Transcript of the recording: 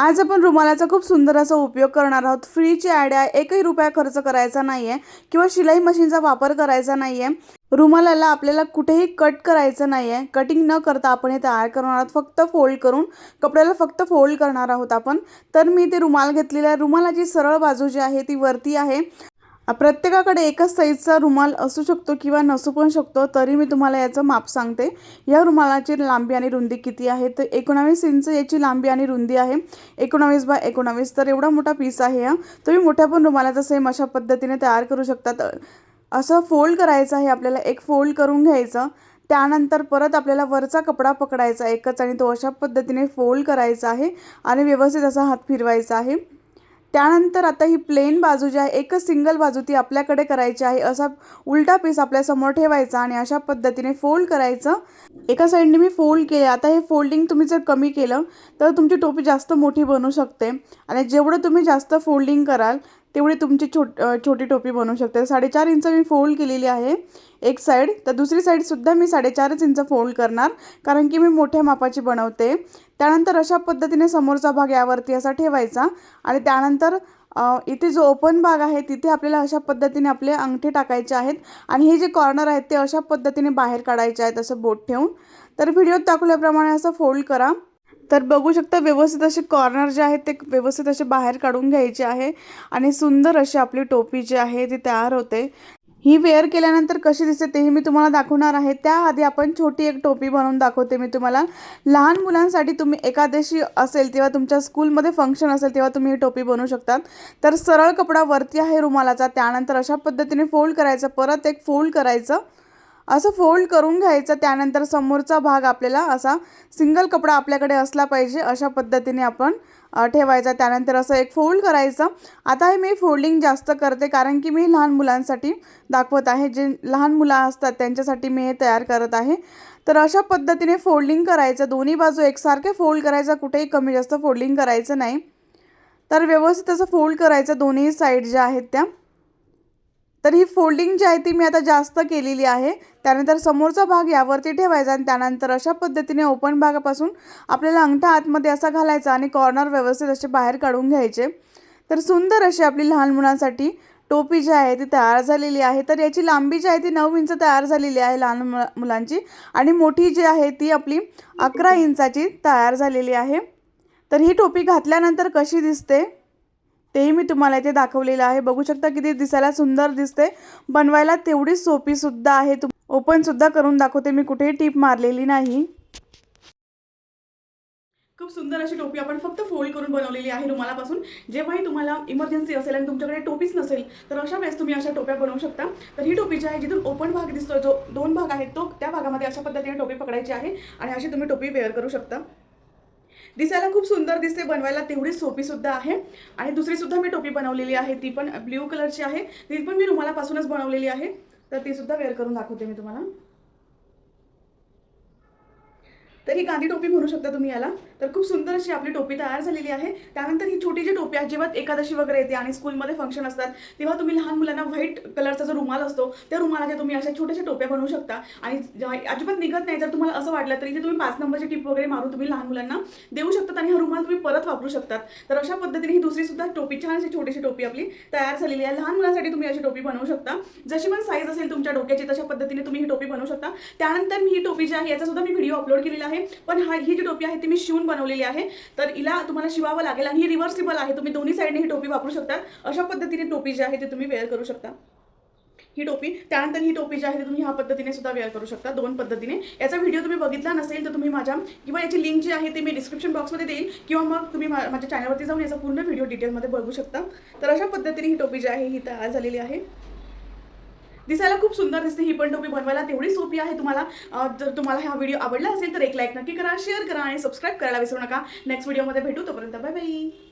आज आपण रुमालाचा खूप सुंदर असा उपयोग करणार आहोत. फ्रीची ॲड आहे एकही रुपया खर्च करायचा नाही आहे किंवा शिलाई मशीनचा वापर करायचा नाही आहे रुमालाला आपल्याला कुठेही कट करायचं नाही आहे कटिंग न करता आपण हे तयार करणार आहोत. फक्त फोल्ड करून कपड्याला फक्त फोल्ड करणार आहोत आपण. तर मी ते रुमाल घेतलेला आहे. रुमालाची सरळ बाजू जी आहे ती वरती आहे. प्रत्येकाकडे एकच साईजचा रुमाल असू शकतो किंवा नसू पण शकतो तरी मी तुम्हाला याचं माप सांगते. या रुमालाची लांबी आणि रुंदी किती आहे? तर एकोणावीस इंच याची लांबी आणि रुंदी आहे. एकोणावीस बाय एकोणावीस तर एवढा मोठा पीस आहे हा. तुम्ही मोठ्या पण रुमालाचा सेम अशा पद्धतीने तयार करू शकतात असं फोल्ड करायचं आहे आपल्याला एक फोल्ड करून घ्यायचं. त्यानंतर परत आपल्याला वरचा कपडा पकडायचा एकच आणि तो अशा पद्धतीने फोल्ड करायचा आहे आणि व्यवस्थित असा हात फिरवायचा आहे. त्यानंतर आता ही प्लेन बाजू जी आहे एकच सिंगल बाजू ती आपल्याकडे करायची आहे. असा उलटा पीस आपल्यासमोर ठेवायचा आणि अशा पद्धतीने फोल्ड करायचं. एका साईडने मी फोल्ड केले. आता हे फोल्डिंग तुम्ही जर कमी केलं तर तुमची टोपी जास्त मोठी बनू शकते. आणि जेवढं तुम्ही जास्त फोल्डिंग कराल तेवढी तुमची छोट छोटी टोपी बनवू शकते. साडेचार इंच मी फोल्ड केलेली आहे एक साईड तर दुसरी साईडसुद्धा मी साडेचारच इंच फोल्ड करणार कारण की मी मोठ्या मापाची बनवते. त्यानंतर अशा पद्धतीने समोरचा भाग यावरती असा ठेवायचा आणि त्यानंतर इथे जो ओपन भाग आहे तिथे आपल्याला अशा पद्धतीने आपले अंगठे टाकायचे आहेत आणि हे जे कॉर्नर आहेत ते अशा पद्धतीने बाहेर काढायचे आहेत असं बोट ठेवून. तर व्हिडिओत दाखवल्याप्रमाणे असं फोल्ड करा. तर बघू शकता व्यवस्थित असे कॉर्नर जे आहेत ते व्यवस्थित असे बाहेर काढून घ्यायचे आहे आणि सुंदर अशी आपली टोपी जी आहे ती तयार होते. ही वेअर केल्यानंतर कशी दिसते तेही मी तुम्हाला दाखवणार आहे. त्याआधी आपण छोटी एक टोपी बनवून दाखवते मी तुम्हाला. लहान मुलांसाठी तुम्ही एकादशी असेल तेव्हा तुमच्या स्कूलमध्ये फंक्शन असेल तेव्हा तुम्ही ही टोपी बनवू शकतात. तर सरळ कपडा वरती आहे रुमालाचा त्यानंतर अशा पद्धतीने फोल्ड करायचं परत एक फोल्ड करायचं. असं फोल्ड करून घ्यायचं त्यानंतर समोरचा भाग आपल्याला असा सिंगल कपडा आपल्याकडे असला पाहिजे अशा पद्धतीने आपण ठेवायचा. त्यानंतर असं एक फोल्ड करायचं. आता हे मी फोल्डिंग जास्त करते कारण की मी लहान मुलांसाठी दाखवत आहे. जे लहान मुलं असतात त्यांच्यासाठी मी हे तयार करत आहे. तर अशा पद्धतीने फोल्डिंग करायचं. दोन्ही बाजू एकसारखे फोल्ड करायचं. कुठेही कमी जास्त फोल्डिंग करायचं नाही. तर व्यवस्थित असं फोल्ड करायचं. दोन्ही साईड ज्या आहेत त्या. तर ही फोल्डिंग जी आहे ती मी आता जास्त केलेली आहे. त्यानंतर समोरचा भाग यावरती ठेवायचा आणि त्यानंतर अशा पद्धतीने ओपन भागापासून आपल्याला अंगठा आतमध्ये असा घालायचा आणि कॉर्नर व्यवस्थित असे बाहेर काढून घ्यायचे. तर सुंदर अशी आपली लहान मुलांसाठी टोपी जी आहे ती तयार झालेली आहे. तर याची लांबी जी आहे ती नऊ इंच तयार झालेली आहे लहान मुला मुलांची आणि मोठी जी आहे ती आपली अकरा इंचाची तयार झालेली आहे. तर ही टोपी घातल्यानंतर कशी दिसते? तेही मी तुम्हाला इथे दाखवलेलं आहे. बघू शकता किती दिसायला सुंदर दिसते. बनवायला तेवढीच सोपीसुद्धा आहे. तुम ओपनसुद्धा करून दाखवते. मी कुठेही टीप मारलेली नाही. खूप सुंदर अशी टोपी आपण फक्त फोल्ड करून बनवलेली आहे रुमालापासून. जेव्हाही तुम्हाला इमर्जन्सी असेल आणि तुमच्याकडे टोपीच नसेल तर अशा वेळेस तुम्ही अशा टोप्या बनवू शकता. तर ही टोपी जी आहे जिथून ओपन भाग दिसतो जो दोन भाग आहेत तो त्या भागामध्ये अशा पद्धतीने टोपी पकडायची आहे आणि अशी तुम्ही टोपी वेअर करू शकता. दिसायला खूप सुंदर दिसते बनवायला तेवढी सोपी सुद्धा आहे. आणि दुसरी सुद्धा मी टोपी बनवलेली आहे ती पण ब्ल्यू कलरची आहे. ती पण मी रुमालापासूनच बनवलेली आहे. तर ती सुद्धा वेअर करून दाखवते मी तुम्हाला. तर ही गांधी टोपी म्हणू शकता तुम्ही याला. तर खूप सुंदर अशी आपली टोपी तयार झालेली आहे. त्यानंतर ही छोटी जी टोपी आहे जेव्हा एकादशी वगैरे येते आणि स्कूलमध्ये फंक्शन असतात. तेव्हा तुम्ही लहान मुलांना व्हाईट कलरचा जो रुमाल असतो त्या रुमालाच्या तुम्ही अशा छोट्याशा टोप्या बनवू शकता. आणि अजिबात निघत नाही. जर तुम्हाला असं वाटलं तरी इथे तुम्ही पाच नंबरची टिप वगैरे मारून तुम्ही लहान मुलांना देऊ शकतात आणि हा रुमाल तुम्ही परत वापरू शकतात. तर अशा पद्धतीने ही दुसरी सुद्धा टोपी छान अशी छोटीशी टोपी आपली तयार झालेली आहे. लहान मुलांसाठी तुम्ही अशी टोपी बनवू शकता. जशी पण साईज असेल तुमच्या डोक्याची तशा पद्धतीने तुम्ही ही टोपी बनवू शकता. त्यानंतर मी ही टोपी जी आहे याचा सुद्धा मी व्हिडिओ अपलोड केलेला आहे पण हा ही जी टोपी आहे ती मी शिवून बनवलेली आहे. तर हिला तुम्हाला शिवावं लागेल आणि ही रिव्हर्सिबल आहे. तुम्ही दोन्ही साईडने ही टोपी वापरू शकता. अशा पद्धतीने टोपी जी आहे ती तुम्ही वेअर करू शकता. ही टोपी त्यानंतर ही टोपी जी आहे ती तुम्ही ह्या पद्धतीने सुद्धा वेअर करू शकता. दोन पद्धतीने. याचा व्हिडिओ तुम्ही बघितला नसेल तर तुम्ही माझ्या किंवा याची लिंक जी आहे ती मी डिस्क्रिप्शन बॉक्समध्ये देईल. किंवा मग तुम्ही माझ्या चॅनलवरती जाऊन याचा पूर्ण व्हिडिओ डिटेलमध्ये बघू शकता. तर अशा पद्धतीने ही टोपी जी आहे ही तयार झालेली आहे. दिसायला खूप सुंदर दिसते ही पण टोपी बनवायला. तेवढी सोपी आहे तुम्हाला. जर तुम्हाला हा व्हिडिओ आवडला असेल तर एक लाईक नक्की करा शेअर करा आणि सबस्क्राईब करायला विसरू नका. नेक्स्ट व्हिडिओमध्ये भेटू. तोपर्यंत बाय बाय